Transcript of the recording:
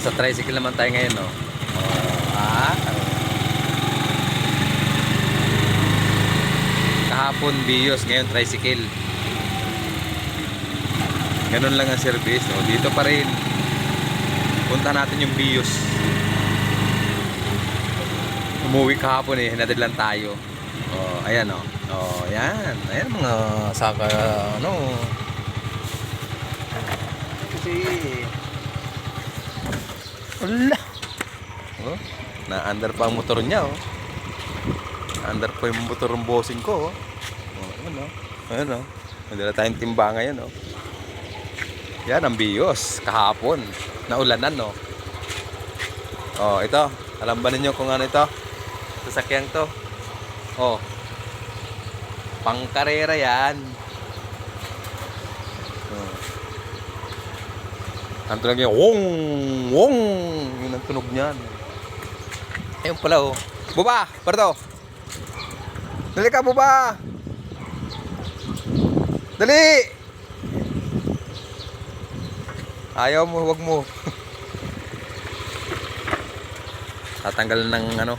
Nasa tricycle naman tayo ngayon, no? Oh, ah. Kahapon bios, ngayon tricycle. Ganun lang ang service, no? Dito pa rin. Punta natin yung bios. Umuwi kahapon eh, hinatid lang tayo. Oh, ayan oh. Oh, ayan. Ayan mga saka ano. Kasi wala. Oh, na-under pa ang motor niya oh. Under pa yung motor ng bossing ko oh. Oh, ayan oh. Ayan oh. Madala tayong timba ngayon oh. Yan ang bios kahapon. Naulanan no. Oh, ito. Alam ba ninyo kung ano ito? Sasakyan to. Oh. Pangkarera yan. Oh. Ang tunog niya, wong, wong. Ang tunog niyan. Ayun pala oh. Buba, parto. Dali ka, buba. Dali. Ayaw mo, wag mo. Tatanggal ng ano,